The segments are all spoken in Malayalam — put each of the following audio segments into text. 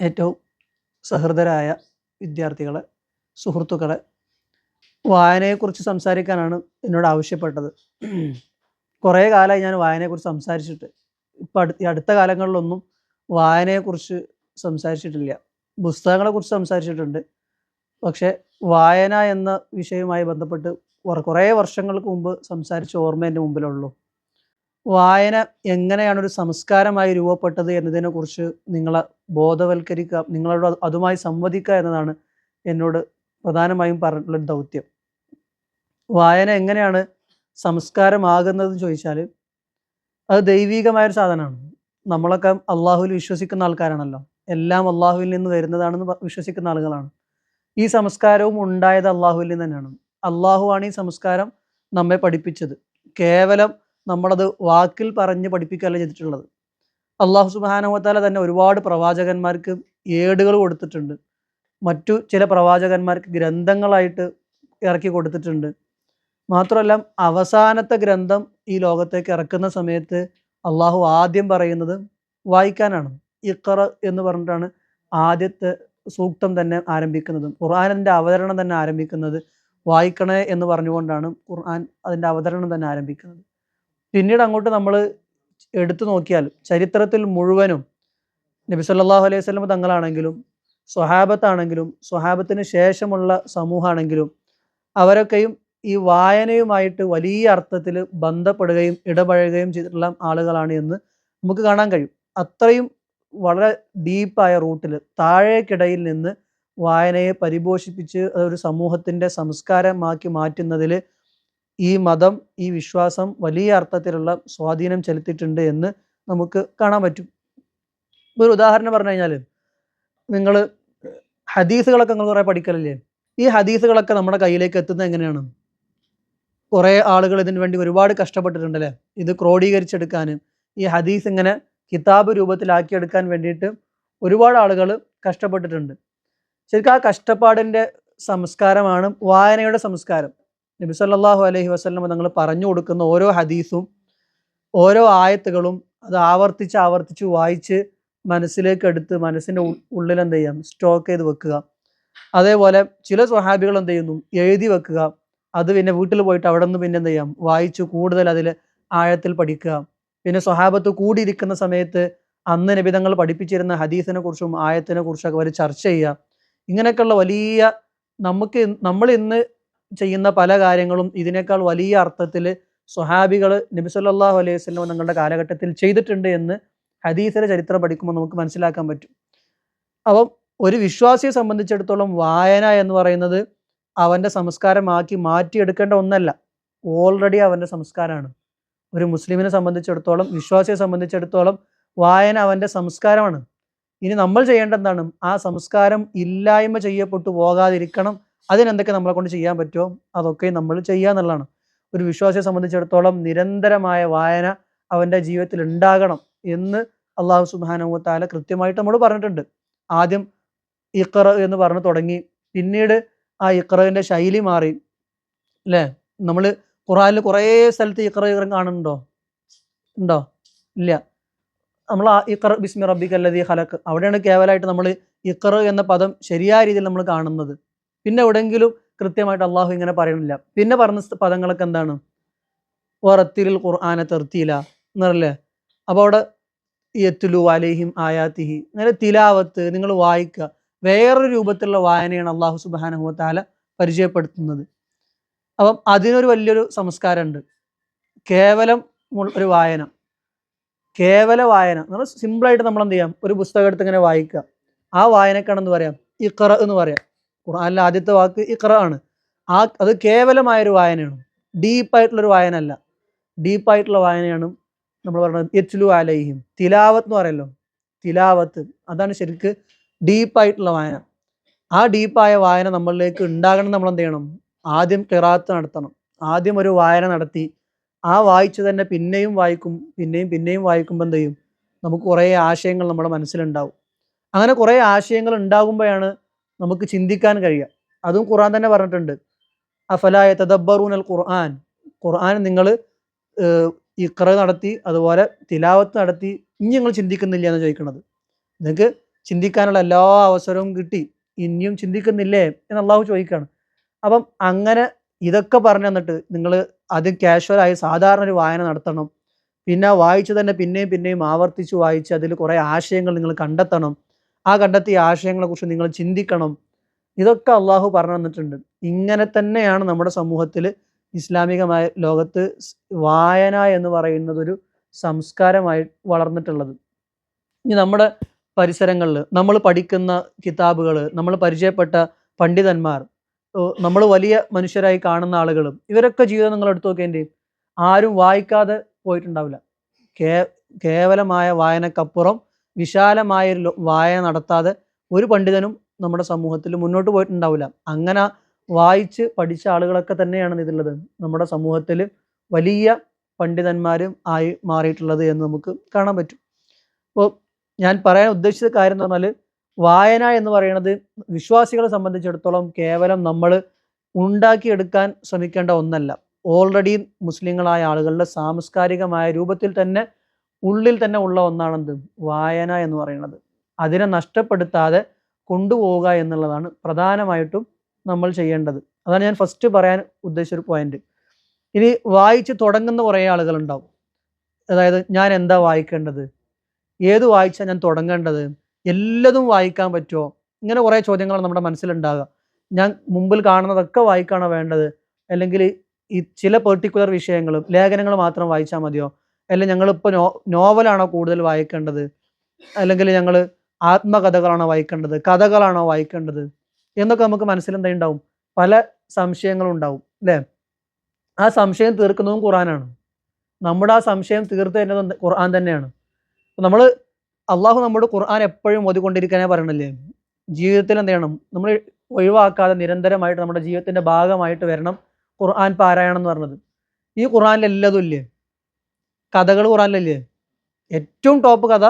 ഏറ്റവും സഹൃദരായ വിദ്യാർത്ഥികളെ സുഹൃത്തുക്കളെ വായനയെക്കുറിച്ച് സംസാരിക്കാനാണ് എന്നോട് ആവശ്യപ്പെട്ടത്. കുറേ കാലമായി ഞാൻ വായനയെക്കുറിച്ച് സംസാരിച്ചിട്ട് ഇപ്പം അടുത്ത അടുത്ത കാലങ്ങളിലൊന്നും വായനയെക്കുറിച്ച് സംസാരിച്ചിട്ടില്ല. പുസ്തകങ്ങളെക്കുറിച്ച് സംസാരിച്ചിട്ടുണ്ട്. പക്ഷേ വായന എന്ന വിഷയവുമായി ബന്ധപ്പെട്ട് കുറേ വർഷങ്ങൾക്ക് മുമ്പ് സംസാരിച്ച ഓർമ്മ എന്റെ മുമ്പിലുള്ളൂ. വായന എങ്ങനെയാണ് ഒരു സംസ്കാരമായി രൂപപ്പെട്ടത് എന്നതിനെക്കുറിച്ച് നിങ്ങളെ ബോധവൽക്കരിക്കുക നിങ്ങളോട് അതുമായി സംവദിക്കുക എന്നതാണ് എന്നോട് പ്രധാനമായും പറഞ്ഞിട്ടുള്ള ദൗത്യം. വായന എങ്ങനെയാണ് സംസ്കാരമാകുന്നതെന്ന് ചോദിച്ചാൽ അത് ദൈവികമായൊരു സാധനമാണ്. നമ്മളൊക്കെ അള്ളാഹുവിൽ വിശ്വസിക്കുന്ന ആൾക്കാരാണല്ലോ. എല്ലാം അള്ളാഹുവിൽ നിന്ന് വരുന്നതാണെന്ന് വിശ്വസിക്കുന്ന ആളുകളാണ്. ഈ സംസ്കാരവും ഉണ്ടായത് അള്ളാഹുവിൽ നിന്ന് തന്നെയാണ് അള്ളാഹുവാണ് ഈ സംസ്കാരം നമ്മെ പഠിപ്പിച്ചത്. കേവലം നമ്മളത് വാക്കിൽ പറഞ്ഞ് പഠിപ്പിക്കുകയല്ല ചെയ്തിട്ടുള്ളത്. അള്ളാഹു സുബാനവത്താല തന്നെ ഒരുപാട് പ്രവാചകന്മാർക്ക് ഏടുകൾ കൊടുത്തിട്ടുണ്ട്. മറ്റു ചില പ്രവാചകന്മാർക്ക് ഗ്രന്ഥങ്ങളായിട്ട് ഇറക്കി കൊടുത്തിട്ടുണ്ട്. മാത്രമല്ല അവസാനത്തെ ഗ്രന്ഥം ഈ ലോകത്തേക്ക് ഇറക്കുന്ന സമയത്ത് അള്ളാഹു ആദ്യം പറയുന്നത് വായിക്കാനാണ്. ഇക്കറ എന്ന് പറഞ്ഞിട്ടാണ് ആദ്യത്തെ സൂക്തം തന്നെ ആരംഭിക്കുന്നത്. ഖുർആാനിന്റെ അവതരണം തന്നെ ആരംഭിക്കുന്നത് വായിക്കണേ എന്ന് പറഞ്ഞുകൊണ്ടാണ് ഖുർആൻ അതിന്റെ അവതരണം തന്നെ ആരംഭിക്കുന്നത്. പിന്നീട് അങ്ങോട്ട് നമ്മൾ എടുത്തു നോക്കിയാൽ ചരിത്രത്തിൽ മുഴുവനും നബി സല്ലാഹു അലൈഹി സ്വലം തങ്ങളാണെങ്കിലും സ്വഹാബത്താണെങ്കിലും സ്വഹാബത്തിന് ശേഷമുള്ള സമൂഹമാണെങ്കിലും അവരൊക്കെയും ഈ വായനയുമായിട്ട് വലിയ അർത്ഥത്തിൽ ബന്ധപ്പെടുകയും ഇടപഴകുകയും ചെയ്തിട്ടുള്ള ആളുകളാണ് എന്ന് നമുക്ക് കാണാൻ കഴിയും. അത്രയും വളരെ ഡീപ്പായ റൂട്ടിൽ താഴേക്കിടയിൽ നിന്ന് വായനയെ പരിപോഷിപ്പിച്ച് അതൊരു സമൂഹത്തിന്റെ സംസ്കാരമാക്കി മാറ്റുന്നതിൽ ഈ മതം ഈ വിശ്വാസം വലിയ അർത്ഥത്തിലുള്ള സ്വാധീനം ചെലുത്തിയിട്ടുണ്ട് എന്ന് നമുക്ക് കാണാൻ പറ്റും. ഒരു ഉദാഹരണം പറഞ്ഞു കഴിഞ്ഞാൽ നിങ്ങൾ ഹദീസുകളൊക്കെ നിങ്ങൾ കുറേ പഠിക്കലല്ലേ? ഈ ഹദീസുകളൊക്കെ നമ്മുടെ കയ്യിലേക്ക് എത്തുന്നത് എങ്ങനെയാണ്? കുറേ ആളുകൾ ഇതിനു വേണ്ടി ഒരുപാട് കഷ്ടപ്പെട്ടിട്ടുണ്ടല്ലേ? ഇത് ക്രോഡീകരിച്ചെടുക്കാൻ ഈ ഹദീസ് ഇങ്ങനെ കിതാബ് രൂപത്തിലാക്കിയെടുക്കാൻ വേണ്ടിയിട്ട് ഒരുപാട് ആളുകൾ കഷ്ടപ്പെട്ടിട്ടുണ്ട്. ശരിക്കും ആ കഷ്ടപ്പാടിന്റെ സംസ്കാരമാണ് വായനയുടെ സംസ്കാരം. നബി സല്ലല്ലാഹു അലൈഹി വസല്ലം തങ്ങൾ പറഞ്ഞു കൊടുക്കുന്ന ഓരോ ഹദീസും ഓരോ ആയത്തുകളും അത് ആവർത്തിച്ച് ആവർത്തിച്ച് വായിച്ച് മനസ്സിലേക്ക് എടുത്ത് മനസ്സിന്റെ ഉള്ളിൽ എന്ത് ചെയ്യാം? സ്റ്റോക്ക് ചെയ്ത് വെക്കുക. അതേപോലെ ചില സ്വഹാബികൾ എന്ത് ചെയ്യുന്നു? എഴുതി വെക്കുക. അത് പിന്നെ വീട്ടിൽ പോയിട്ട് അവിടെ നിന്ന് പിന്നെ എന്ത് ചെയ്യാം? വായിച്ചു കൂടുതൽ അതിൽ ആഴത്തിൽ പഠിക്കുക. പിന്നെ സ്വഹാബത്ത് കൂടിയിരിക്കുന്ന സമയത്ത് അന്ന് നിബിതങ്ങൾ പഠിപ്പിച്ചിരുന്ന ഹദീസിനെ കുറിച്ചും ആയത്തിനെ കുറിച്ചൊക്കെ അവർ ചർച്ച ചെയ്യുക. ഇങ്ങനെയൊക്കെയുള്ള വലിയ നമുക്ക് നമ്മൾ ഇന്ന് ചെയ്യുന്ന പല കാര്യങ്ങളും ഇതിനേക്കാൾ വലിയ അർത്ഥത്തിൽ സ്വഹാബികൾ നബി സല്ലല്ലാഹു അലൈഹി വസല്ലം തങ്ങളുടെ കാലഘട്ടത്തിൽ ചെയ്തിട്ടുണ്ട് എന്ന് ഹദീസിലെ ചരിത്രം പഠിക്കുമ്പോൾ നമുക്ക് മനസ്സിലാക്കാൻ പറ്റും. അപ്പം ഒരു വിശ്വാസിയെ സംബന്ധിച്ചിടത്തോളം വായന എന്ന് പറയുന്നത് അവന്റെ സംസ്കാരമാക്കി മാറ്റിയെടുക്കേണ്ട ഒന്നല്ല. ഓൾറെഡി അവന്റെ സംസ്കാരമാണ്. ഒരു മുസ്ലിമിനെ സംബന്ധിച്ചിടത്തോളം വിശ്വാസിയെ സംബന്ധിച്ചിടത്തോളം വായന അവന്റെ സംസ്കാരമാണ്. ഇനി നമ്മൾ ചെയ്യേണ്ട എന്താണ്? ആ സംസ്കാരം ഇല്ലായ്മ ചെയ്യപ്പെട്ടു പോകാതിരിക്കണം. അതിനെന്തൊക്കെ നമ്മളെ കൊണ്ട് ചെയ്യാൻ പറ്റുമോ അതൊക്കെ നമ്മൾ ചെയ്യുക എന്നുള്ളതാണ്. ഒരു വിശ്വാസിയെ സംബന്ധിച്ചിടത്തോളം നിരന്തരമായ വായന അവന്റെ ജീവിതത്തിൽ ഉണ്ടാകണം എന്ന് അള്ളാഹു സുബാനു താല കൃത്യമായിട്ട് നമ്മൾ പറഞ്ഞിട്ടുണ്ട്. ആദ്യം ഇഖറ എന്ന് പറഞ്ഞു തുടങ്ങി. പിന്നീട് ആ ഇഖറിന്റെ ശൈലി മാറി. അല്ലേ? നമ്മൾ ഖുറാനിൽ കുറേ സ്ഥലത്ത് ഇഖറ ഇഖറ കാണുന്നുണ്ടോ? ഉണ്ടോ? ഇല്ല. നമ്മൾ ആ ഇഖറ ബിസ്മി റബ്ബിക്ക് ഹലക്ക് അവിടെയാണ് കേവലമായിട്ട് നമ്മൾ ഇഖറ എന്ന പദം ശരിയായ രീതിയിൽ നമ്മൾ കാണുന്നത്. പിന്നെ എവിടെയെങ്കിലും കൃത്യമായിട്ട് അള്ളാഹു ഇങ്ങനെ പറയണില്ല പിന്നെ പറഞ്ഞ പദങ്ങളൊക്കെ എന്താണ്? ഓറത്തിരിൽ ഖുർആന തെർത്തിയില്ല എന്നല്ലേ അപ്പോൾ അവിടെ യത്തുലു അലൈഹിം ആയാത്തിഹി. അങ്ങനെ തിലാവത്ത് നിങ്ങൾ വായിക്കുക. വേറൊരു രൂപത്തിലുള്ള വായനയാണ് അള്ളാഹു സുബാനഹു താല പരിചയപ്പെടുത്തുന്നത്. അപ്പം അതിനൊരു വലിയൊരു സംസ്കാരമുണ്ട്. കേവലം ഒരു വായന. കേവല വായന നമ്മൾ സിമ്പിളായിട്ട് നമ്മൾ എന്ത് ചെയ്യാം? ഒരു പുസ്തകം എടുത്ത് ഇങ്ങനെ വായിക്കുക. ആ വായനക്കാണെന്ന് പറയാം. ഇഖറ എന്ന് പറയാം. ഖുർആനിലെ ആദ്യത്തെ വാക്ക് ഇഖ്റ ആണ്. ആ അത് കേവലമായൊരു വായനയാണ്. ഡീപ്പായിട്ടുള്ളൊരു വായന അല്ല ഡീപ്പായിട്ടുള്ള വായനയാണ് നമ്മൾ പറയുന്നത് എച്ച്ലു അലൈഹിം. തിലാവത്ത് എന്ന് പറയല്ലോ. തിലാവത്ത്. അതാണ് ശരിക്ക് ഡീപ്പായിട്ടുള്ള വായന. ആ ഡീപ്പായ വായന നമ്മളിലേക്ക് ഉണ്ടാകണം നമ്മൾ എന്ത് ചെയ്യണം? ആദ്യം കിറാത്ത് നടത്തണം. ആദ്യം ഒരു വായന നടത്തി. ആ വായിച്ചു തന്നെ പിന്നെയും വായിക്കും പിന്നെയും പിന്നെയും വായിക്കുമ്പോൾ എന്ത് ചെയ്യും? നമുക്ക് കുറേ ആശയങ്ങൾ നമ്മുടെ മനസ്സിലുണ്ടാവും. അങ്ങനെ കുറേ ആശയങ്ങൾ ഉണ്ടാകുമ്പോഴാണ് നമുക്ക് ചിന്തിക്കാൻ കഴിയുക അതും ഖുർആൻ തന്നെ പറഞ്ഞിട്ടുണ്ട്. അഫലായ തദബ്ബറൂൻ അൽ ഖുർആൻ ഖുർആൻ നിങ്ങൾ ഇക്ര നടത്തി അതുപോലെ തിലാവത്ത് നടത്തി ഇനി നിങ്ങൾ ചിന്തിക്കുന്നില്ല എന്ന് ചോദിക്കുന്നത്. നിങ്ങൾക്ക് ചിന്തിക്കാനുള്ള എല്ലാ അവസരവും കിട്ടി. ഇനിയും ചിന്തിക്കുന്നില്ലേ എന്ന് അള്ളാഹു ചോദിക്കുകയാണ്. അപ്പം അങ്ങനെ ഇതൊക്കെ പറഞ്ഞു തന്നിട്ട് നിങ്ങൾ അത് കാഷ്വലായി സാധാരണ ഒരു വായന നടത്തണം. പിന്നെ വായിച്ചു തന്നെ പിന്നെയും പിന്നെയും ആവർത്തിച്ച് വായിച്ച് അതിൽ കുറേ ആശയങ്ങൾ നിങ്ങൾ കണ്ടെത്തണം. ആ കണ്ടെത്തിയ ആശയങ്ങളെക്കുറിച്ച് നിങ്ങൾ ചിന്തിക്കണം. ഇതൊക്കെ അള്ളാഹു പറഞ്ഞു തന്നിട്ടുണ്ട്. ഇങ്ങനെ തന്നെയാണ് നമ്മുടെ സമൂഹത്തിൽ ഇസ്ലാമികമായ ലോകത്ത് വായന എന്ന് പറയുന്നത് ഒരു സംസ്കാരമായി വളർന്നിട്ടുള്ളത്. ഇനി നമ്മുടെ പരിസരങ്ങളിൽ നമ്മൾ പഠിക്കുന്ന കിതാബുകൾ നമ്മൾ പരിചയപ്പെട്ട പണ്ഡിതന്മാർ നമ്മൾ വലിയ മനുഷ്യരായി കാണുന്ന ആളുകളും ഇവരൊക്കെ ജീവിതം നിങ്ങൾ എടുത്തു നോക്കേണ്ടി ആരും വായിക്കാതെ പോയിട്ടുണ്ടാവില്ല. കേ കേവലമായ വായനക്കപ്പുറം വിശാലമായ വായ നടത്താതെ ഒരു പണ്ഡിതനും നമ്മുടെ സമൂഹത്തിൽ മുന്നോട്ട് പോയിട്ടുണ്ടാവില്ല. അങ്ങനെ വായിച്ച് പഠിച്ച ആളുകളൊക്കെ തന്നെയാണ് ഇതിലുള്ളത്. നമ്മുടെ സമൂഹത്തിൽ വലിയ പണ്ഡിതന്മാരും ആയി മാറിയിട്ടുള്ളത് എന്ന് നമുക്ക് കാണാൻ പറ്റും. അപ്പോൾ ഞാൻ പറയാൻ ഉദ്ദേശിച്ച കാര്യം എന്ന് പറഞ്ഞാൽ വായന എന്ന് പറയുന്നത് വിശ്വാസികളെ സംബന്ധിച്ചിടത്തോളം കേവലം നമ്മൾ ഉണ്ടാക്കിയെടുക്കാൻ ശ്രമിക്കേണ്ട ഒന്നല്ല. ഓൾറെഡി മുസ്ലിങ്ങളായ ആളുകളുടെ സാംസ്കാരികമായ രൂപത്തിൽ തന്നെ ഉള്ളിൽ തന്നെ ഉള്ള ഒന്നാണെന്ത്? വായന എന്ന് പറയുന്നത്. അതിനെ നഷ്ടപ്പെടുത്താതെ കൊണ്ടുപോവുക എന്നുള്ളതാണ് പ്രധാനമായിട്ടും നമ്മൾ ചെയ്യേണ്ടത്. അതാണ് ഞാൻ ഫസ്റ്റ് പറയാൻ ഉദ്ദേശിച്ചൊരു പോയിന്റ് ഇനി വായിച്ച് തുടങ്ങുന്ന കുറേ ആളുകളുണ്ടാവും. അതായത് ഞാൻ എന്താ വായിക്കേണ്ടത്? ഏത് വായിച്ചാൽ ഞാൻ തുടങ്ങേണ്ടത്? എല്ലതും വായിക്കാൻ പറ്റുമോ ഇങ്ങനെ കുറേ ചോദ്യങ്ങളാണ് നമ്മുടെ മനസ്സിലുണ്ടാകുക ഞാൻ മുമ്പിൽ കാണുന്നതൊക്കെ വായിക്കാണോ വേണ്ടത്? അല്ലെങ്കിൽ ഈ ചില പെർട്ടിക്കുലർ വിഷയങ്ങളും ലേഖനങ്ങളും മാത്രം വായിച്ചാൽ മതിയോ? അല്ലെങ്കിൽ ഞങ്ങളിപ്പോൾ നോ നോവലാണോ കൂടുതൽ വായിക്കേണ്ടത്? അല്ലെങ്കിൽ ഞങ്ങൾ ആത്മകഥകളാണോ വായിക്കേണ്ടത്? കഥകളാണോ വായിക്കേണ്ടത്? എന്നൊക്കെ നമുക്ക് ഉണ്ടാവും പല സംശയങ്ങളും ഉണ്ടാവും അല്ലേ? ആ സംശയം തീർക്കുന്നതും ഖുറാനാണ് നമ്മുടെ ആ സംശയം തീർത്ത് തരുന്നത് ഖുർആൻ തന്നെയാണ്. നമ്മൾ അള്ളാഹു നമ്മുടെ ഖുർആൻ എപ്പോഴും ഓതിക്കൊണ്ടിരിക്കാനേ പറയണില്ലേ? ജീവിതത്തിൽ എന്ത് ചെയ്യണം? നമ്മൾ ഒഴിവാക്കാതെ നിരന്തരമായിട്ട് നമ്മുടെ ജീവിതത്തിന്റെ ഭാഗമായിട്ട് വരണം ഖുർആൻ പാരായണം എന്ന് പറഞ്ഞത്. ഈ ഖുർആനിൽ എല്ലാതും ഇല്ലേ? കഥകൾ കുറാനല്ലേ ഏറ്റവും ടോപ്പ് കഥ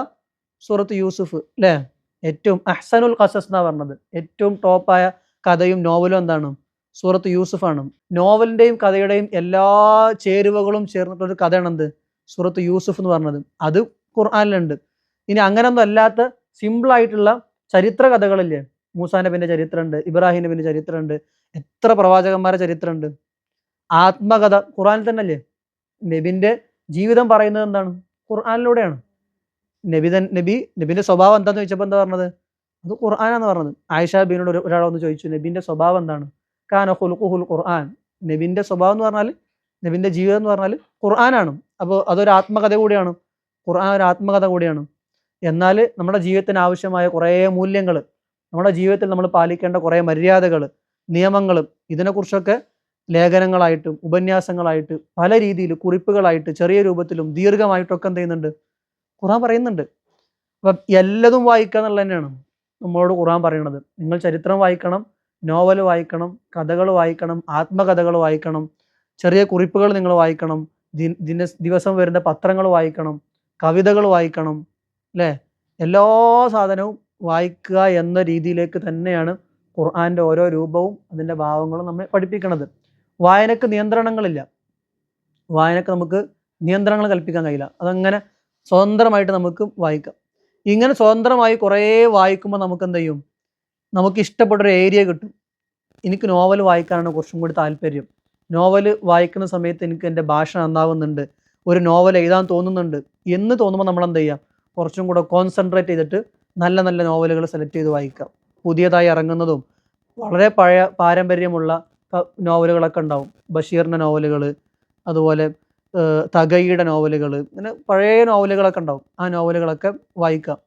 സൂറത്ത് യൂസുഫ് അല്ലേ ഏറ്റവും അഹ്സനുൽ ഖസസ് എന്നാണ് പറഞ്ഞത്. ഏറ്റവും ടോപ്പായ കഥയും നോവലും എന്താണ്? സൂറത്ത് യൂസുഫാണ്. നോവലിന്റെയും കഥയുടെയും എല്ലാ ചേരുവകളും ചേർന്നിട്ടൊരു കഥയാണ് എന്ത് സൂറത്ത് യൂസുഫ് എന്ന് പറഞ്ഞത്. അത് ഖുർആാനിലുണ്ട്. ഇനി അങ്ങനൊന്നും അല്ലാത്ത സിമ്പിളായിട്ടുള്ള ചരിത്ര കഥകളില്ലേ? മൂസാ നബിന്റെ ചരിത്രമുണ്ട് ഇബ്രാഹിം നബിന്റെ ചരിത്രമുണ്ട് എത്ര പ്രവാചകന്മാരുടെ ചരിത്രമുണ്ട്. ആത്മകഥ ഖുറാനിൽ തന്നെ അല്ലേ നബിന്റെ ജീവിതം പറയുന്നത് എന്താണ്? ഖുർആാനിലൂടെയാണ്. നബിതൻ നബി നബിന്റെ സ്വഭാവം എന്താന്ന് ചോദിച്ചപ്പോൾ എന്താ പറഞ്ഞത്? അത് ഖുർആാനാന്ന് പറഞ്ഞത്. ആയിഷ ബീനോട് ഒരു ഒരാൾ ഒന്ന് ചോദിച്ചു നബിന്റെ സ്വഭാവം എന്താണ്? കാന ഹുൽഖുഹുൽ ഖുർആൻ. നബിന്റെ സ്വഭാവം എന്ന് പറഞ്ഞാൽ നബിന്റെ ജീവിതം എന്ന് പറഞ്ഞാൽ ഖുർആനാണ്. അപ്പോൾ അതൊരു ആത്മകഥ കൂടിയാണ്. ഖുർആൻ ഒരു ആത്മകഥ കൂടിയാണ്. എന്നാൽ നമ്മുടെ ജീവിതത്തിന് ആവശ്യമായ കുറേ മൂല്യങ്ങൾ നമ്മുടെ ജീവിതത്തിൽ നമ്മൾ പാലിക്കേണ്ട കുറേ മര്യാദകൾ നിയമങ്ങൾ ഇതിനെക്കുറിച്ചൊക്കെ ലേഖനങ്ങളായിട്ടും ഉപന്യാസങ്ങളായിട്ട് പല രീതിയിൽ കുറിപ്പുകളായിട്ട് ചെറിയ രൂപത്തിലും ദീർഘമായിട്ടൊക്കെ എന്ത് ചെയ്യുന്നുണ്ട്? ഖുറാൻ പറയുന്നുണ്ട്. അപ്പം എല്ലതും വായിക്കുക എന്നുള്ളത് തന്നെയാണ് നമ്മളോട് ഖുറാൻ പറയണത്. നിങ്ങൾ ചരിത്രം വായിക്കണം നോവൽ വായിക്കണം കഥകൾ വായിക്കണം ആത്മകഥകൾ വായിക്കണം ചെറിയ കുറിപ്പുകൾ നിങ്ങൾ വായിക്കണം ദിന ദിവസം വരുന്ന പത്രങ്ങൾ വായിക്കണം കവിതകൾ വായിക്കണം അല്ലേ? എല്ലാ സാധനവും വായിക്കുക എന്ന രീതിയിലേക്ക് തന്നെയാണ് ഖുർആന്റെ ഓരോ രൂപവും അതിന്റെ ഭാവങ്ങളും നമ്മെ പഠിപ്പിക്കുന്നത് വായനക്ക് നിയന്ത്രണങ്ങളില്ല. വായനക്ക് നമുക്ക് നിയന്ത്രണങ്ങൾ കൽപ്പിക്കാൻ കഴിയില്ല. അതങ്ങനെ സ്വതന്ത്രമായിട്ട് നമുക്ക് വായിക്കാം. ഇങ്ങനെ സ്വതന്ത്രമായി കുറേ വായിക്കുമ്പോൾ നമുക്ക് എന്ത് ചെയ്യും നമുക്ക് ഇഷ്ടപ്പെട്ടൊരു ഏരിയ കിട്ടും. എനിക്ക് നോവൽ വായിക്കാനാണ് കുറച്ചും കൂടി താല്പര്യം. നോവൽ വായിക്കുന്ന സമയത്ത് എനിക്ക് എന്റെ ഭാഷ നന്നാവുന്നുണ്ട്. ഒരു നോവൽ എഴുതാൻ തോന്നുന്നുണ്ട്. എന്ന് തോന്നുമ്പോൾ നമ്മൾ എന്ത് ചെയ്യാം കുറച്ചും കൂടെ കോൺസെൻട്രേറ്റ് ചെയ്തിട്ട് നല്ല നല്ല നോവലുകൾ സെലക്ട് ചെയ്ത് വായിക്കാം. പുതിയതായി ഇറങ്ങുന്നതും വളരെ പഴയ പാരമ്പര്യമുള്ള നോവലുകളൊക്കെ ഉണ്ടാവും. ബഷീറിന്റെ നോവലുകൾ അതുപോലെ തകയുടെ നോവലുകൾ അങ്ങനെ പഴയ നോവലുകളൊക്കെ ഉണ്ടാവും. ആ നോവലുകളൊക്കെ വായിക്കാം.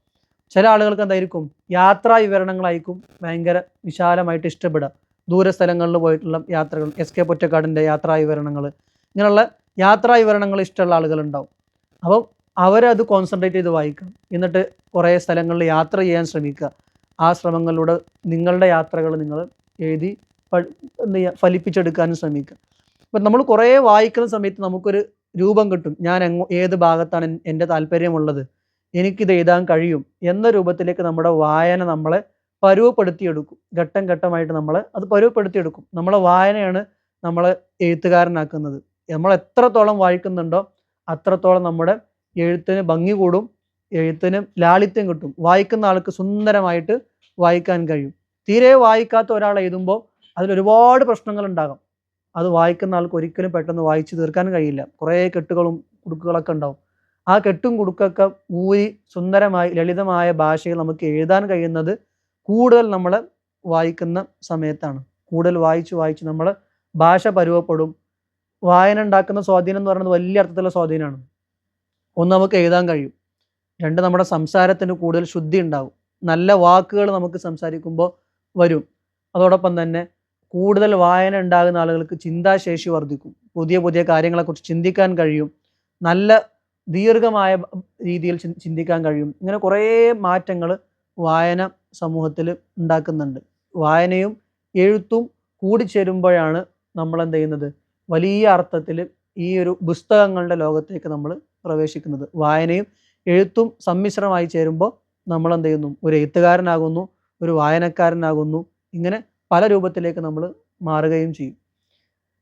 ചില ആളുകൾക്ക് എന്തായിരിക്കും? യാത്രാ വിവരണങ്ങളായിരിക്കും ഭയങ്കര വിശാലമായിട്ട് ഇഷ്ടപ്പെടുക. ദൂര സ്ഥലങ്ങളിൽ പോയിട്ടുള്ള യാത്രകൾ എസ് കെ പൊറ്റക്കാടിന്റെ യാത്രാ വിവരണങ്ങൾ ഇങ്ങനെയുള്ള യാത്രാ വിവരണങ്ങൾ ഇഷ്ടമുള്ള ആളുകളുണ്ടാവും. അപ്പം അവരത് കോൺസെൻട്രേറ്റ് ചെയ്ത് വായിക്കാം. എന്നിട്ട് കുറേ സ്ഥലങ്ങളിൽ യാത്ര ചെയ്യാൻ ശ്രമിക്കുക. ആ ശ്രമങ്ങളിലൂടെ നിങ്ങളുടെ യാത്രകൾ നിങ്ങൾ എഴുതി എന്ത് ചെയ്യുക ഫലിപ്പിച്ചെടുക്കാനും ശ്രമിക്കുക അപ്പം നമ്മൾ കുറേ വായിക്കുന്ന സമയത്ത് നമുക്കൊരു രൂപം കിട്ടും. ഞാൻ എങ്ങോ ഏത് ഭാഗത്താണ് എൻ- എന്റെ താല്പര്യമുള്ളത്? എനിക്കിത് എഴുതാൻ കഴിയും എന്ന രൂപത്തിലേക്ക് നമ്മുടെ വായന നമ്മളെ പരുവപ്പെടുത്തിയെടുക്കും. ഘട്ടം ഘട്ടമായിട്ട് നമ്മൾ അത് പരുവപ്പെടുത്തിയെടുക്കും. നമ്മളെ വായനയാണ് നമ്മളെ എഴുത്തുകാരനാക്കുന്നത്. നമ്മൾ എത്രത്തോളം വായിക്കുന്നുണ്ടോ അത്രത്തോളം നമ്മുടെ എഴുത്തിന് ഭംഗി കൂടും എഴുത്തിന് ലാളിത്യം കിട്ടും. വായിക്കുന്ന ആൾക്ക് സുന്ദരമായിട്ട് വായിക്കാൻ കഴിയും. തീരെ വായിക്കാത്ത ഒരാൾ എഴുതുമ്പോൾ അതിൽ ഒരുപാട് പ്രശ്നങ്ങൾ ഉണ്ടാകും അത് വായിക്കുന്ന ആൾക്ക് ഒരിക്കലും പെട്ടെന്ന് വായിച്ചു തീർക്കാൻ കഴിയില്ല. കുറേ കെട്ടുകളും കുടുക്കുകളൊക്കെ ഉണ്ടാവും. ആ കെട്ടും കുടുക്കൊക്കെ ഊരി സുന്ദരമായി ലളിതമായ ഭാഷയിൽ നമുക്ക് എഴുതാൻ കഴിയുന്നത് കൂടുതൽ നമ്മൾ വായിക്കുന്ന സമയത്താണ്. കൂടുതൽ വായിച്ച് വായിച്ച് നമ്മൾ ഭാഷ പരുവപ്പെടും. വായന ഉണ്ടാക്കുന്ന സ്വാധീനം എന്ന് പറയുന്നത് വലിയ അർത്ഥത്തിലുള്ള സ്വാധീനമാണ്. ഒന്ന് നമുക്ക് എഴുതാൻ കഴിയും. രണ്ട് നമ്മുടെ സംസാരത്തിന് കൂടുതൽ ശുദ്ധി ഉണ്ടാവും. നല്ല വാക്കുകൾ നമുക്ക് സംസാരിക്കുമ്പോൾ വരും. അതോടൊപ്പം തന്നെ കൂടുതൽ വായന ഉണ്ടാകുന്ന ആളുകൾക്ക് ചിന്താശേഷി വർദ്ധിക്കും. പുതിയ പുതിയ കാര്യങ്ങളെക്കുറിച്ച് ചിന്തിക്കാൻ കഴിയും. നല്ല ദീർഘമായ രീതിയിൽ ചിന്തിക്കാൻ കഴിയും. ഇങ്ങനെ കുറേ മാറ്റങ്ങൾ വായന സമൂഹത്തിൽ ഉണ്ടാക്കുന്നുണ്ട്. വായനയും എഴുത്തും കൂടിച്ചേരുമ്പോഴാണ് നമ്മൾ എന്ത് ചെയ്യുന്നത്? വലിയ അർത്ഥത്തിൽ ഈ ഒരു പുസ്തകങ്ങളുടെ ലോകത്തേക്ക് നമ്മൾ പ്രവേശിക്കുന്നത്. വായനയും എഴുത്തും സമ്മിശ്രമായി ചേരുമ്പോൾ നമ്മൾ എന്ത് ചെയ്യുന്നു? ഒരു എഴുത്തുകാരനാകുന്നു ഒരു വായനക്കാരനാകുന്നു. ഇങ്ങനെ പല രൂപത്തിലേക്ക് നമ്മൾ മാറുകയും ചെയ്യും.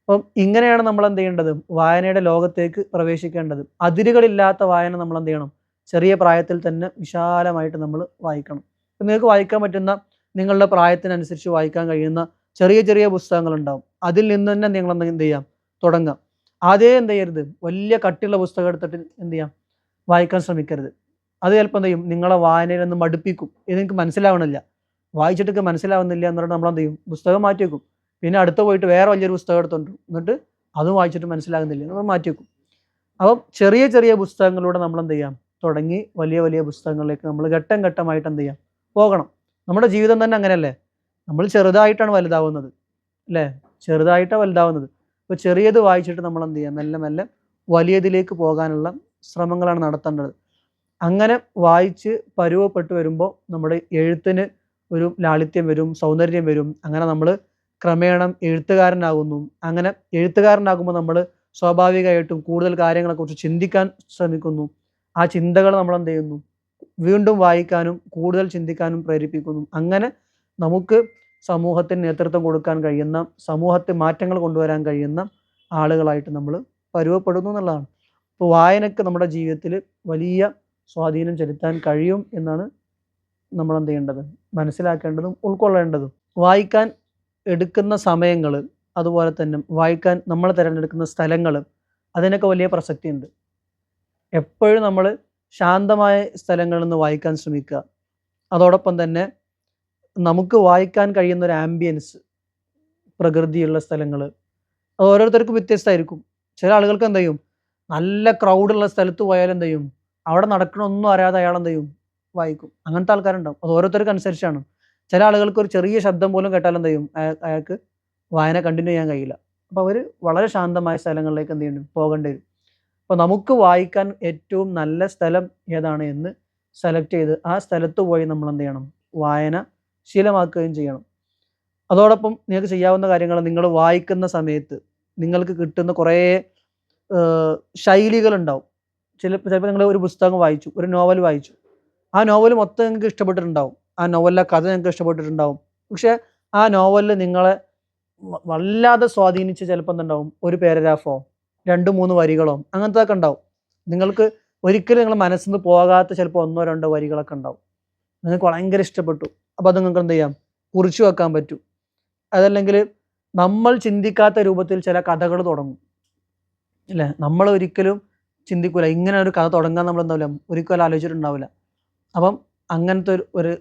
അപ്പം ഇങ്ങനെയാണ് നമ്മൾ എന്ത് ചെയ്യേണ്ടത്? വായനയുടെ ലോകത്തേക്ക് പ്രവേശിക്കേണ്ടത്. അതിരുകളില്ലാത്ത വായന നമ്മൾ എന്ത് ചെയ്യണം? ചെറിയ പ്രായത്തിൽ തന്നെ വിശാലമായിട്ട് നമ്മൾ വായിക്കണം. നിങ്ങൾക്ക് വായിക്കാൻ പറ്റുന്ന നിങ്ങളുടെ പ്രായത്തിനനുസരിച്ച് വായിക്കാൻ കഴിയുന്ന ചെറിയ ചെറിയ പുസ്തകങ്ങൾ ഉണ്ടാവും അതിൽ നിന്ന് തന്നെ നിങ്ങൾ എന്ത് ചെയ്യാം? തുടങ്ങാം. ആദ്യം എന്ത് ചെയ്യരുത്. വലിയ കട്ടിയുള്ള പുസ്തകം എടുത്തിട്ട് എന്ത് ചെയ്യാം? വായിക്കാൻ ശ്രമിക്കരുത്. അത് ചിലപ്പോൾ എന്ത് ചെയ്യും? നിങ്ങളെ വായനയിൽ നിന്ന് മടുപ്പിക്കും. ഇത് നിങ്ങൾക്ക് മനസ്സിലാവണില്ല. വായിച്ചിട്ടൊക്കെ മനസ്സിലാവുന്നില്ല എന്ന് പറഞ്ഞാൽ നമ്മൾ എന്ത് ചെയ്യും? പുസ്തകം മാറ്റി വെക്കും. പിന്നെ അടുത്ത് പോയിട്ട് വേറെ വലിയൊരു പുസ്തകം എടുത്തുണ്ട്. എന്നിട്ട് അതും വായിച്ചിട്ട് മനസ്സിലാകുന്നില്ല. നമ്മൾ മാറ്റി വെക്കും. അപ്പം ചെറിയ ചെറിയ പുസ്തകങ്ങളിലൂടെ നമ്മൾ എന്ത് ചെയ്യാം? തുടങ്ങി വലിയ വലിയ പുസ്തകങ്ങളിലേക്ക് നമ്മൾ ഘട്ടം ഘട്ടമായിട്ട് എന്ത് ചെയ്യാം? പോകണം. നമ്മുടെ ജീവിതം തന്നെ അങ്ങനെയല്ലേ? നമ്മൾ ചെറുതായിട്ടാണ് വലുതാവുന്നത്. അല്ലേ? ചെറുതായിട്ടാണ് വലുതാവുന്നത്. അപ്പോൾ ചെറിയത് വായിച്ചിട്ട് നമ്മൾ എന്ത് ചെയ്യാം? മെല്ലെ മെല്ലെ വലിയതിലേക്ക് പോകാനുള്ള ശ്രമങ്ങളാണ് നടത്തേണ്ടത്. അങ്ങനെ വായിച്ച് പരുവപ്പെട്ട് വരുമ്പോൾ നമ്മുടെ എഴുത്തിന് ഒരു ലാളിത്യം വരും സൗന്ദര്യം വരും. അങ്ങനെ നമ്മൾ ക്രമേണ എഴുത്തുകാരനാകുന്നു. അങ്ങനെ എഴുത്തുകാരനാകുമ്പോൾ നമ്മൾ സ്വാഭാവികമായിട്ടും കൂടുതൽ കാര്യങ്ങളെക്കുറിച്ച് ചിന്തിക്കാൻ ശ്രമിക്കുന്നു. ആ ചിന്തകൾ നമ്മൾ എന്ത് ചെയ്യുന്നു? വീണ്ടും വായിക്കാനും കൂടുതൽ ചിന്തിക്കാനും പ്രേരിപ്പിക്കുന്നു. അങ്ങനെ നമുക്ക് സമൂഹത്തിന് നേതൃത്വം കൊടുക്കാൻ കഴിയുന്ന സമൂഹത്തെ മാറ്റങ്ങൾ കൊണ്ടുവരാൻ കഴിയുന്ന ആളുകളായിട്ട് നമ്മൾ പരുവപ്പെടുന്നു എന്നുള്ളതാണ്. അപ്പോൾ വായനക്ക് നമ്മുടെ ജീവിതത്തിൽ വലിയ സ്വാധീനം ചെലുത്താൻ കഴിയും എന്നാണ് നമ്മൾ എന്ത് ചെയ്യേണ്ടത് മനസ്സിലാക്കേണ്ടതും ഉൾക്കൊള്ളേണ്ടതും. വായിക്കാൻ എടുക്കുന്ന സമയങ്ങൾ അതുപോലെ തന്നെ വായിക്കാൻ നമ്മൾ തിരഞ്ഞെടുക്കുന്ന സ്ഥലങ്ങൾ അതിനൊക്കെ വലിയ പ്രസക്തിയുണ്ട്. എപ്പോഴും നമ്മൾ ശാന്തമായ സ്ഥലങ്ങളിൽ നിന്ന് വായിക്കാൻ ശ്രമിക്കുക. അതോടൊപ്പം തന്നെ നമുക്ക് വായിക്കാൻ കഴിയുന്ന ഒരു ആംബിയൻസ് പ്രകൃതിയുള്ള സ്ഥലങ്ങൾ അത് ഓരോരുത്തർക്കും വ്യത്യസ്തമായിരിക്കും. ചില ആളുകൾക്ക് എന്ത് ചെയ്യും നല്ല ക്രൗഡുള്ള സ്ഥലത്ത് പോയാൽ എന്ത് ചെയ്യും അവിടെ നടക്കണമൊന്നും അറിയാതെ അയാൾ എന്ത് ചെയ്യും വായിക്കും അങ്ങനത്തെ ആൾക്കാരുണ്ടാവും. അത് ഓരോരുത്തർക്ക് അനുസരിച്ചാണ്. ചില ആളുകൾക്ക് ഒരു ചെറിയ ശബ്ദം പോലും കേട്ടാൽ എന്ത് അയാൾക്ക് വായന കണ്ടിന്യൂ ചെയ്യാൻ കഴിയില്ല. അപ്പോൾ അവർ വളരെ ശാന്തമായ സ്ഥലങ്ങളിലേക്ക് എന്ത് ചെയ്യണം പോകേണ്ടി വരും. അപ്പോൾ നമുക്ക് വായിക്കാൻ ഏറ്റവും നല്ല സ്ഥലം ഏതാണ് എന്ന് സെലക്ട് ചെയ്ത് ആ സ്ഥലത്ത് പോയി നമ്മൾ എന്ത് ചെയ്യണം? വായന ശീലമാക്കുകയും ചെയ്യണം. അതോടൊപ്പം നിങ്ങൾക്ക് ചെയ്യാവുന്ന കാര്യങ്ങൾ നിങ്ങൾ വായിക്കുന്ന സമയത്ത് നിങ്ങൾക്ക് കിട്ടുന്ന കുറേ ശൈലികളുണ്ടാവും ചില ചിലപ്പോൾ നിങ്ങൾ ഒരു പുസ്തകം വായിച്ചു ഒരു നോവൽ വായിച്ചു. ആ നോവൽ മൊത്തം നിങ്ങൾക്ക് ഇഷ്ടപ്പെട്ടിട്ടുണ്ടാവും. ആ നോവലിലെ കഥ നിങ്ങൾക്ക് ഇഷ്ടപ്പെട്ടിട്ടുണ്ടാവും. പക്ഷേ ആ നോവലിൽ നിങ്ങളെ വല്ലാതെ സ്വാധീനിച്ച് ചിലപ്പോൾ എന്തുണ്ടാവും? ഒരു പാരഗ്രാഫോ രണ്ട് മൂന്ന് വരികളോ അങ്ങനത്തെ ഒക്കെ ഉണ്ടാവും. നിങ്ങൾക്ക് ഒരിക്കലും നിങ്ങൾ മനസ്സിൽ നിന്ന് പോകാത്ത ചിലപ്പോൾ ഒന്നോ രണ്ടോ വരികളൊക്കെ ഉണ്ടാവും. നിങ്ങൾക്ക് ഭയങ്കര ഇഷ്ടപ്പെട്ടു. അപ്പോൾ അത് നിങ്ങൾക്ക് എന്ത് ചെയ്യാം? കുറിച്ചു വെക്കാൻ പറ്റും. അതല്ലെങ്കിൽ നമ്മൾ ചിന്തിക്കാത്ത രൂപത്തിൽ ചില കഥകൾ തുടങ്ങും. അല്ലേ നമ്മൾ ഒരിക്കലും ചിന്തിക്കൂല. ഇങ്ങനെ ഒരു കഥ തുടങ്ങാൻ നമ്മൾ എന്താവില്ല ഒരിക്കലും ആലോചിച്ചിട്ടുണ്ടാവില്ല. അപ്പം അങ്ങനത്തെ ഒരു ഒരു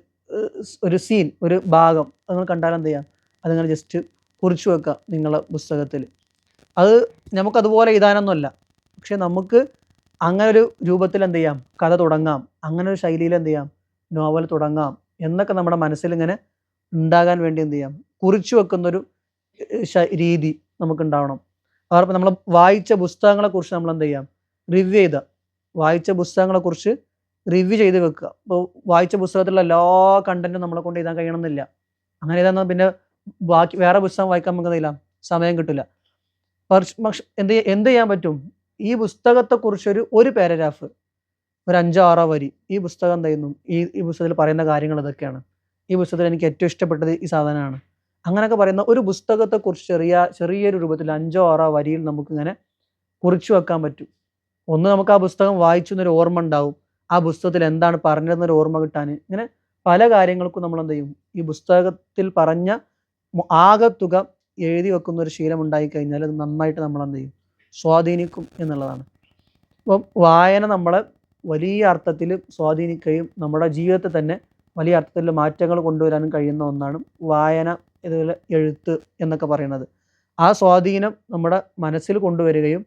ഒരു സീൻ ഒരു ഭാഗം നിങ്ങൾ കണ്ടാൽ എന്ത് ചെയ്യാം? അതിങ്ങനെ ജസ്റ്റ് കുറിച്ചു വെക്കുക നിങ്ങളുടെ പുസ്തകത്തിൽ. അത് നമുക്കതുപോലെ എഴുതാനൊന്നുമല്ല. പക്ഷെ നമുക്ക് അങ്ങനെ ഒരു രൂപത്തിൽ എന്ത് ചെയ്യാം? കഥ തുടങ്ങാം. അങ്ങനെ ഒരു ശൈലിയിൽ എന്ത് ചെയ്യാം? നോവൽ തുടങ്ങാം. എന്നൊക്കെ നമ്മുടെ മനസ്സിൽ ഇങ്ങനെ ഉണ്ടാകാൻ വേണ്ടി എന്ത് ചെയ്യാം? കുറിച്ചു വെക്കുന്നൊരു രീതി നമുക്ക് ഉണ്ടാവണം അതോടൊപ്പം നമ്മൾ വായിച്ച പുസ്തകങ്ങളെക്കുറിച്ച് നമ്മൾ എന്ത് ചെയ്യാം? റിവ്യൂ ചെയ്ത വായിച്ച പുസ്തകങ്ങളെക്കുറിച്ച് റിവ്യൂ ചെയ്ത് വെക്കുക. ഇപ്പോൾ വായിച്ച പുസ്തകത്തിലുള്ള എല്ലാ കണ്ടന്റും നമ്മളെ കൊണ്ട് എഴുതാൻ കഴിയണമെന്നില്ല. അങ്ങനെ എഴുതാൻ പിന്നെ ബാക്കി വേറെ പുസ്തകം വായിക്കാൻ നമുക്ക് എന്തില്ല സമയം കിട്ടില്ല പക്ഷെ എന്ത് എന്ത് ചെയ്യാൻ പറ്റും? ഈ പുസ്തകത്തെക്കുറിച്ചൊരു ഒരു പാരഗ്രാഫ് ഒരു അഞ്ചോ ആറോ വരി ഈ പുസ്തകം എന്ത് ചെയ്യുന്നു? ഈ ഈ പുസ്തകത്തിൽ പറയുന്ന കാര്യങ്ങൾ ഇതൊക്കെയാണ്. ഈ പുസ്തകത്തിൽ എനിക്ക് ഏറ്റവും ഇഷ്ടപ്പെട്ടത് ഈ സാധനമാണ്. അങ്ങനെയൊക്കെ പറയുന്ന ഒരു പുസ്തകത്തെക്കുറിച്ച് ചെറിയ ചെറിയൊരു രൂപത്തിൽ അഞ്ചോ ആറോ വരിയിൽ നമുക്കിങ്ങനെ കുറിച്ചു വെക്കാൻ പറ്റും. ഒന്ന് നമുക്ക് ആ പുസ്തകം വായിച്ചു എന്നൊരു ഓർമ്മ ഉണ്ടാവും. ആ പുസ്തകത്തിൽ എന്താണ് പറഞ്ഞതെന്നൊരു ഓർമ്മ കിട്ടാൻ ഇങ്ങനെ പല കാര്യങ്ങൾക്കും നമ്മൾ എന്ത് ചെയ്യും? ഈ പുസ്തകത്തിൽ പറഞ്ഞ ആകത്തുക എഴുതി വെക്കുന്ന ഒരു ശീലം ഉണ്ടായി കഴിഞ്ഞാൽ അത് നന്നായിട്ട് നമ്മൾ എന്ത് ചെയ്യും? സ്വാധീനിക്കും എന്നുള്ളതാണ്. അപ്പം വായന നമ്മളെ വലിയ അർത്ഥത്തിൽ സ്വാധീനിക്കുകയും നമ്മുടെ ജീവിതത്തെ തന്നെ വലിയ അർത്ഥത്തിൽ മാറ്റങ്ങൾ കൊണ്ടുവരാനും കഴിയുന്ന ഒന്നാണ് വായന ഇതുപോലെ എഴുത്ത് എന്നൊക്കെ പറയുന്നത്. ആ സ്വാധീനം നമ്മുടെ മനസ്സിൽ കൊണ്ടുവരികയും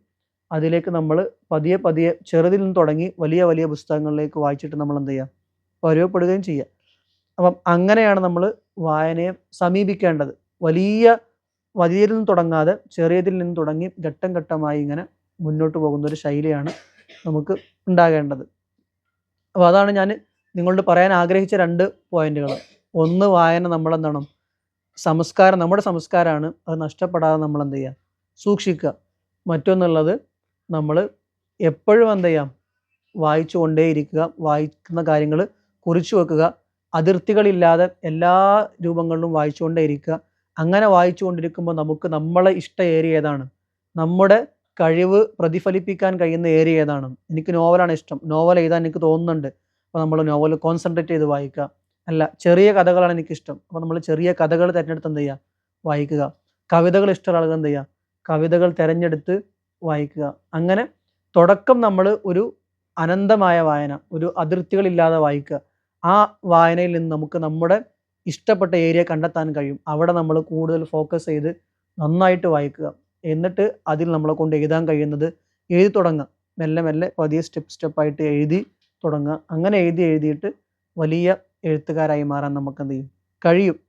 അതിലേക്ക് നമ്മൾ പതിയെ പതിയെ ചെറുതിൽ നിന്ന് തുടങ്ങി വലിയ വലിയ പുസ്തകങ്ങളിലേക്ക് വായിച്ചിട്ട് നമ്മൾ എന്ത് ചെയ്യുക പരുവപ്പെടുകയും ചെയ്യുക അപ്പം അങ്ങനെയാണ് നമ്മൾ വായനയെ സമീപിക്കേണ്ടത്. വലിയ വലിയതിൽ നിന്ന് തുടങ്ങാതെ ചെറിയതിൽ നിന്ന് തുടങ്ങി ഘട്ടം ഘട്ടമായി ഇങ്ങനെ മുന്നോട്ട് പോകുന്ന ഒരു ശൈലിയാണ് നമുക്ക് ഉണ്ടാകേണ്ടത്. അപ്പോൾ അതാണ് ഞാൻ നിങ്ങളോട് പറയാൻ ആഗ്രഹിച്ച രണ്ട് പോയിന്റുകൾ. ഒന്ന് വായന നമ്മളെന്താണ്? സംസ്കാരം നമ്മുടെ സംസ്കാരമാണ്. അത് നഷ്ടപ്പെടാതെ നമ്മൾ എന്ത് ചെയ്യുക സൂക്ഷിക്കുക. മറ്റൊന്നുള്ളത് നമ്മൾ എപ്പോഴും എന്ത് ചെയ്യാം? വായിച്ചു കൊണ്ടേയിരിക്കുക വായിക്കുന്ന കാര്യങ്ങൾ കുറിച്ചു വെക്കുക അതിർത്തികളില്ലാതെ എല്ലാ രൂപങ്ങളിലും വായിച്ചുകൊണ്ടേയിരിക്കുക. അങ്ങനെ വായിച്ചുകൊണ്ടിരിക്കുമ്പോൾ നമുക്ക് നമ്മളെ ഇഷ്ട ഏരിയ ഏതാണ്? നമ്മുടെ കഴിവ് പ്രതിഫലിപ്പിക്കാൻ കഴിയുന്ന ഏരിയ ഏതാണ്? എനിക്ക് നോവലാണ് ഇഷ്ടം. നോവൽ എഴുതാൻ എനിക്ക് തോന്നുന്നുണ്ട്. അപ്പോൾ നമ്മൾ നോവൽ കോൺസെൻട്രേറ്റ് ചെയ്ത് വായിക്കുക. അല്ല ചെറിയ കഥകളാണ് എനിക്കിഷ്ടം. അപ്പോൾ നമ്മൾ ചെറിയ കഥകൾ തിരഞ്ഞെടുത്ത് എന്ത് ചെയ്യുക? വായിക്കുക. കവിതകൾ ഇഷ്ടമുള്ള ആളുകൾ എന്ത് ചെയ്യുക? കവിതകൾ തിരഞ്ഞെടുത്ത് വായിക്കുക. അങ്ങനെ തുടക്കം നമ്മൾ ഒരു അനന്തമായ വായന ഒരു അതിർത്തികളില്ലാതെ വായിക്കുക. ആ വായനയിൽ നിന്ന് നമുക്ക് നമ്മുടെ ഇഷ്ടപ്പെട്ട ഏരിയ കണ്ടെത്താൻ കഴിയും. അവിടെ നമ്മൾ കൂടുതൽ ഫോക്കസ് ചെയ്ത് നന്നായിട്ട് വായിക്കുക. എന്നിട്ട് അതിൽ നമ്മളെ കൊണ്ട് എഴുതാൻ കഴിയുന്നത് എഴുതി തുടങ്ങുക. മെല്ലെ മെല്ലെ പതിയെ സ്റ്റെപ്പ് സ്റ്റെപ്പായിട്ട് എഴുതി തുടങ്ങുക. അങ്ങനെ എഴുതി എഴുതിയിട്ട് വലിയ എഴുത്തുകാരായി മാറാൻ നമുക്ക് എന്ത് ചെയ്യും? കഴിയും.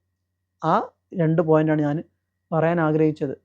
ആ രണ്ട് പോയിന്റാണ് ഞാൻ പറയാൻ ആഗ്രഹിച്ചത്.